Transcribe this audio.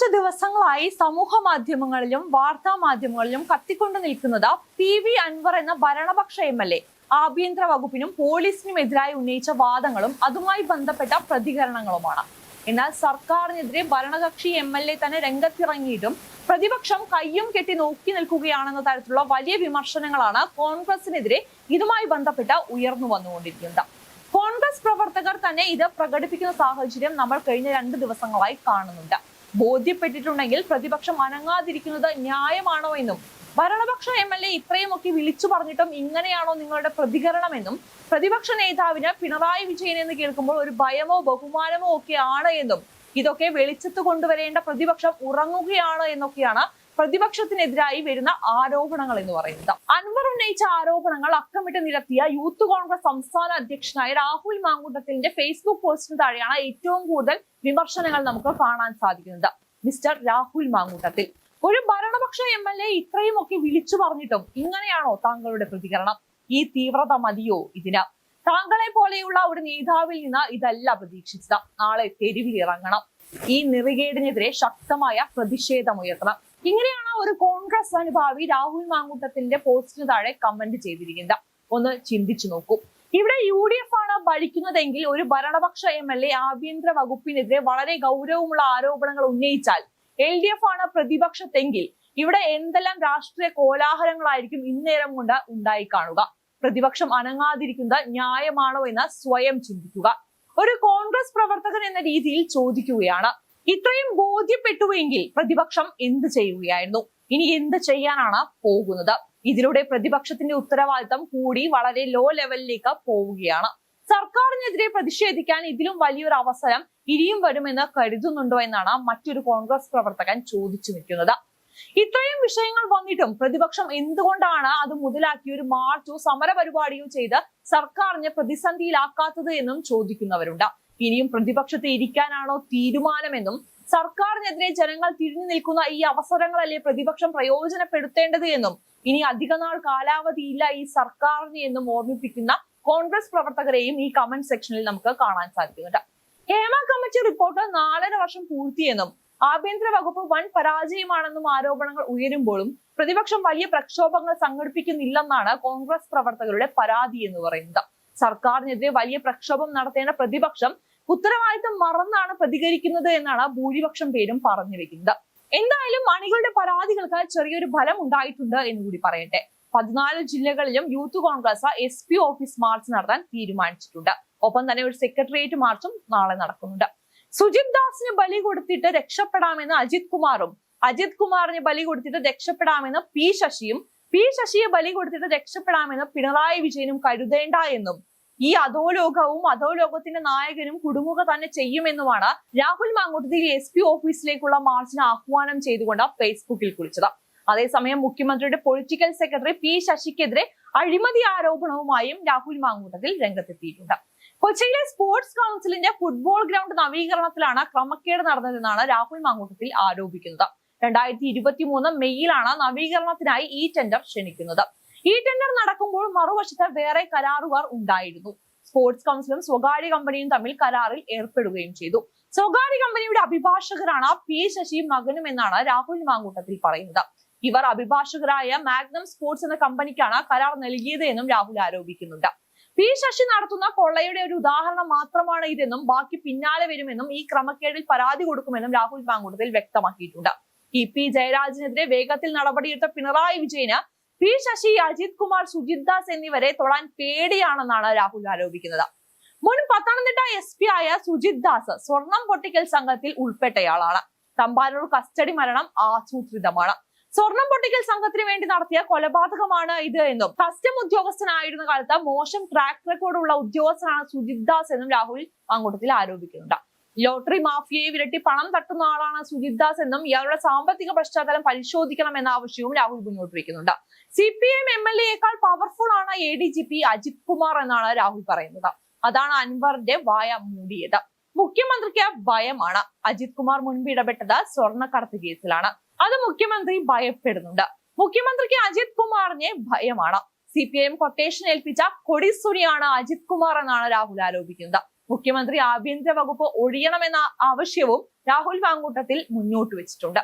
കുറച്ച് ദിവസങ്ങളായി സമൂഹ മാധ്യമങ്ങളിലും വാർത്താ മാധ്യമങ്ങളിലും കത്തിക്കൊണ്ടു നിൽക്കുന്നത് പി വി അൻവർ എന്ന ഭരണപക്ഷ എം എൽ എ. ആഭ്യന്തര വകുപ്പിനും പോലീസിനും എതിരായി ഉന്നയിച്ച വാദങ്ങളും അതുമായി ബന്ധപ്പെട്ട പ്രതികരണങ്ങളുമാണ്. എന്നാൽ സർക്കാരിനെതിരെ ഭരണകക്ഷി എം എൽ എ തന്നെ രംഗത്തിറങ്ങിയിട്ടും പ്രതിപക്ഷം കയ്യും കെട്ടി നോക്കി നിൽക്കുകയാണെന്ന തരത്തിലുള്ള വലിയ വിമർശനങ്ങളാണ് കോൺഗ്രസിനെതിരെ ഇതുമായി ബന്ധപ്പെട്ട ഉയർന്നു വന്നുകൊണ്ടിരിക്കുന്നത്. കോൺഗ്രസ് പ്രവർത്തകർ തന്നെ ഇത് പ്രകടിപ്പിക്കുന്ന സാഹചര്യം നമ്മൾ കഴിഞ്ഞ രണ്ട് ദിവസങ്ങളായി കാണുന്നുണ്ട്. ബോധ്യപ്പെട്ടിട്ടുണ്ടെങ്കിൽ പ്രതിപക്ഷം അനങ്ങാതിരിക്കുന്നത് ന്യായമാണോ എന്നും ഭരണപക്ഷ എം എൽ എ ഇത്രയുമൊക്കെ വിളിച്ചു പറഞ്ഞിട്ടും ഇങ്ങനെയാണോ നിങ്ങളുടെ പ്രതികരണമെന്നും പ്രതിപക്ഷ നേതാവിന് പിണറായി വിജയൻ എന്ന് കേൾക്കുമ്പോൾ ഒരു ഭയമോ ബഹുമാനമോ ഒക്കെ ആണ് എന്നും ഇതൊക്കെ വെളിച്ചത്ത് കൊണ്ടുവരേണ്ട പ്രതിപക്ഷം ഉറങ്ങുകയാണ് എന്നൊക്കെയാണ് പ്രതിപക്ഷത്തിനെതിരായി വരുന്ന ആരോപണങ്ങൾ എന്ന് പറയുന്നത്. അൻവർ ഉന്നയിച്ച ആരോപണങ്ങൾ അക്കമിട്ട് നിരത്തിയ യൂത്ത് കോൺഗ്രസ് സംസ്ഥാന അധ്യക്ഷനായ രാഹുൽ മാങ്കൂട്ടത്തിന്റെ ഫേസ്ബുക്ക് പോസ്റ്റിന് താഴെയാണ് ഏറ്റവും കൂടുതൽ വിമർശനങ്ങൾ നമുക്ക് കാണാൻ സാധിക്കുന്നത്. മിസ്റ്റർ രാഹുൽ മാങ്കൂട്ടത്തിൽ. ഒരു ഭരണപക്ഷ എം എൽ എ ഇത്രയും ഒക്കെ വിളിച്ചു പറഞ്ഞിട്ടും ഇങ്ങനെയാണോ താങ്കളുടെ പ്രതികരണം? ഈ തീവ്രത മതിയോ ഇതിന്? താങ്കളെ പോലെയുള്ള ഒരു നേതാവിൽ നിന്ന് ഇതല്ല പ്രതീക്ഷിച്ചത്. നാളെ തെരുവിൽ ഇറങ്ങണം ഈ നിറികേടിനെതിരെ ശക്തമായ പ്രതിഷേധമുയർത്തണം. ഇങ്ങനെയാണ് ഒരു കോൺഗ്രസ് അനുഭാവി രാഹുൽ മാങ്കൂട്ടത്തിന്റെ പോസ്റ്റിന് താഴെ കമന്റ് ചെയ്തിരിക്കുന്നത്. ഒന്ന് ചിന്തിച്ചു നോക്കൂ. ഇവിടെ യു ഡി എഫ് ആണ് ഭരിക്കുന്നതെങ്കിൽ ഒരു ഭരണപക്ഷ എം എൽ എ ആഭ്യന്തര വകുപ്പിനെതിരെ വളരെ ഗൗരവമുള്ള ആരോപണങ്ങൾ ഉന്നയിച്ചാൽ എൽ ഡി എഫ് ആണ് പ്രതിപക്ഷത്തെങ്കിൽ ഇവിടെ എന്തെല്ലാം രാഷ്ട്രീയ കോലാഹലങ്ങളായിരിക്കും ഇന്നേരം കൊണ്ട് ഉണ്ടായി കാണുക പ്രതിപക്ഷം അനങ്ങാതിരിക്കുന്നത് ന്യായമാണോ എന്ന് സ്വയം ചിന്തിക്കുക. ഒരു കോൺഗ്രസ് പ്രവർത്തകൻ എന്ന രീതിയിൽ ചോദിക്കുകയാണ്. ഇത്രയും ബോധ്യപ്പെട്ടുവെങ്കിൽ പ്രതിപക്ഷം എന്ത് ചെയ്യുകയായിരുന്നു? ഇനി എന്ത് ചെയ്യാനാണ് പോകുന്നത്? ഇതിലൂടെ പ്രതിപക്ഷത്തിന്റെ ഉത്തരവാദിത്തം കൂടി വളരെ ലോ ലെവലിലേക്ക് പോവുകയാണ്. സർക്കാരിനെതിരെ പ്രതിഷേധിക്കാൻ ഇതിലും വലിയൊരു അവസരം ഇനിയും വരുമെന്ന് കരുതുന്നുണ്ടോ എന്നാണ് മറ്റൊരു കോൺഗ്രസ് പ്രവർത്തകൻ ചോദിച്ചു നിൽക്കുന്നത്. ഇത്രയും വിഷയങ്ങൾ വന്നിട്ടും പ്രതിപക്ഷം എന്തുകൊണ്ടാണ് അത് മുതലാക്കി ഒരു മാർച്ചോ സമര പരിപാടിയോ ചെയ്ത് സർക്കാരിനെ പ്രതിസന്ധിയിലാക്കാത്തത് എന്നും ചോദിക്കുന്നവരുണ്ട്. ഇനിയും പ്രതിപക്ഷത്ത് ഇരിക്കാനാണോ തീരുമാനമെന്നും സർക്കാരിനെതിരെ ജനങ്ങൾ തിരിഞ്ഞു നിൽക്കുന്ന ഈ അവസരങ്ങളല്ലേ പ്രതിപക്ഷം പ്രയോജനപ്പെടുത്തേണ്ടത് എന്നും ഇനി അധികനാൾ കാലാവധിയില്ല ഈ സർക്കാരിന് എന്നും ഓർമ്മിപ്പിക്കുന്ന കോൺഗ്രസ് പ്രവർത്തകരെയും ഈ കമന്റ് സെക്ഷനിൽ നമുക്ക് കാണാൻ സാധിക്കുന്നുണ്ട്. ഹേമ കമ്മിറ്റി റിപ്പോർട്ട് നാലര വർഷം പൂർത്തിയെന്നും ആഭ്യന്തര വകുപ്പ് വൻ പരാജയമാണെന്നും ആരോപണങ്ങൾ ഉയരുമ്പോഴും പ്രതിപക്ഷം വലിയ പ്രക്ഷോഭങ്ങൾ സംഘടിപ്പിക്കുന്നില്ലെന്നാണ് കോൺഗ്രസ് പ്രവർത്തകരുടെ പരാതി എന്ന് പറയുന്നത്. സർക്കാരിനെതിരെ വലിയ പ്രക്ഷോഭം നടത്തേണ്ട പ്രതിപക്ഷം ഉത്തരവാദിത്തം മറന്നാണ് പ്രതികരിക്കുന്നത് എന്നാണ് ഭൂരിപക്ഷം പേരും പറഞ്ഞു വെക്കുന്നത് എന്തായാലും മണികളുടെ പരാതികൾക്ക് ചെറിയൊരു ഫലം ഉണ്ടായിട്ടുണ്ട് എന്ന് കൂടി പറയട്ടെ. പതിനാല് ജില്ലകളിലും youth Congress S P office march നടത്താൻ തീരുമാനിച്ചിട്ടുണ്ട്. ഒപ്പം തന്നെ ഒരു സെക്രട്ടേറിയറ്റ് മാർച്ചും നാളെ നടക്കുന്നുണ്ട്. സുജിത് ദാസിന് ബലി കൊടുത്തിട്ട് രക്ഷപ്പെടാമെന്ന് അജിത് കുമാറും അജിത് കുമാറിന് ബലി കൊടുത്തിട്ട് രക്ഷപ്പെടാമെന്ന് പി ശശിയും പി ശശിയെ ബലി കൊടുത്തിട്ട് രക്ഷപ്പെടാമെന്ന് പിണറായി വിജയനും കരുതേണ്ട എന്നും ഈ അധോലോകവും അധോലോകത്തിന്റെ നായകനും കുടുങ്ങുക തന്നെ ചെയ്യുമെന്നുമാണ് രാഹുൽ മാങ്കൂട്ടത്തിൽ എസ് പി ഓഫീസിലേക്കുള്ള മാർച്ചിന് ആഹ്വാനം ചെയ്തുകൊണ്ട് ഫേസ്ബുക്കിൽ കുറിച്ചത്. അതേസമയം മുഖ്യമന്ത്രിയുടെ പൊളിറ്റിക്കൽ സെക്രട്ടറി പി ശശിക്കെതിരെ അഴിമതി ആരോപണവുമായും രാഹുൽ മാങ്കൂട്ടത്തിൽ രംഗത്തെത്തിയിട്ടുണ്ട്. കൊച്ചിയിലെ സ്പോർട്സ് കൗൺസിലിന്റെ ഫുട്ബോൾ ഗ്രൗണ്ട് നവീകരണത്തിലാണ് ക്രമക്കേട് നടന്നതെന്നാണ് രാഹുൽ മാങ്കൂട്ടത്തിൽ ആരോപിക്കുന്നത്. രണ്ടായിരത്തി ഇരുപത്തി മൂന്ന് മെയ്യിലാണ് നവീകരണത്തിനായി ഈ ടെൻഡർ ക്ഷണിക്കുന്നത്. ഈ ടെൻഡർ നടക്കുമ്പോൾ മറുവശത്ത് വേറെ കരാറുകാർ ഉണ്ടായിരുന്നു. സ്പോർട്സ് കൗൺസിലും സ്വകാര്യ കമ്പനിയും തമ്മിൽ കരാറിൽ ഏർപ്പെടുകയും ചെയ്തു. സ്വകാര്യ കമ്പനിയുടെ അഭിഭാഷകരാണ് പി ശശിയും മകനും എന്നാണ് രാഹുൽ മാങ്കൂട്ടത്തിൽ പറയുന്നത്. ഇവർ അഭിഭാഷകരായ മാഗ്നം സ്പോർട്സ് എന്ന കമ്പനിക്കാണ് കരാർ നൽകിയത് എന്നും രാഹുൽ ആരോപിക്കുന്നുണ്ട്. പി ശശി നടത്തുന്ന കൊള്ളയുടെ ഒരു ഉദാഹരണം മാത്രമാണ് ഇതെന്നും ബാക്കി പിന്നാലെ വരുമെന്നും ഈ ക്രമക്കേടിൽ പരാതി കൊടുക്കുമെന്നും രാഹുൽ മാങ്കൂട്ടത്തിൽ വ്യക്തമാക്കിയിട്ടുണ്ട്. ഇ പി ജയരാജനെതിരെ വേഗത്തിൽ നടപടിയെടുത്ത പിണറായി വിജയന് പി ശശി അജിത് കുമാർ സുജിത് ദാസ് എന്നിവരെ തൊടാൻ പേടിയാണെന്നാണ് രാഹുൽ ആരോപിക്കുന്നത്. മുൻ പത്തനംതിട്ട എസ് പി ആയ സുജിത് ദാസ് സ്വർണം പൊട്ടിക്കൽ സംഘത്തിൽ ഉൾപ്പെട്ടയാളാണ്. തമ്പാനൂർ കസ്റ്റഡി മരണം ആസൂത്രിതമാണ്. സ്വർണം പൊട്ടിക്കൽ സംഘത്തിന് വേണ്ടി നടത്തിയ കൊലപാതകമാണ് ഇത് എന്നും. കസ്റ്റം ഉദ്യോഗസ്ഥനായിരുന്ന കാലത്ത് മോശം ട്രാക്ക് റെക്കോർഡുള്ള ഉദ്യോഗസ്ഥനാണ് സുജിത് ദാസ് എന്നും രാഹുൽ മാങ്കൂട്ടത്തിൽ ആരോപിക്കുന്നുണ്ട്. ലോട്ടറി മാഫിയയെ വിരട്ടി പണം തട്ടുന്ന ആളാണ് സുജിത് ദാസ് എന്നും ഇയാളുടെ സാമ്പത്തിക പശ്ചാത്തലം പരിശോധിക്കണം എന്ന ആവശ്യവും രാഹുൽ മുന്നോട്ട് വയ്ക്കുന്നുണ്ട് C P M M L എയേക്കാൾ powerful ആണ് A D G P Ajith Kumar എന്നാണ് രാഹുൽ പറയുന്നത്. അതാണ് അൻവറിന്റെ വായ മൂടിയത്. മുഖ്യമന്ത്രിക്ക് ഭയമാണ്. അജിത് കുമാർ മുൻപ് ഇടപെട്ടത് സ്വർണക്കടത്ത് കേസിലാണ്. അത് മുഖ്യമന്ത്രി ഭയപ്പെടുന്നുണ്ട്. മുഖ്യമന്ത്രിക്ക് അജിത് കുമാറിനെ ഭയമാണ്. സി പി എം കൊട്ടേഷൻ ഏൽപ്പിച്ച കൊടിസുനിയാണ് അജിത് കുമാർ എന്നാണ് രാഹുൽ ആരോപിക്കുന്നത്. മുഖ്യമന്ത്രി ആഭ്യന്തര വകുപ്പ് ഒഴിയണമെന്ന ആവശ്യവും രാഹുൽ മാങ്കൂട്ടത്തിൽ മുന്നോട്ട് വെച്ചിട്ടുണ്ട്.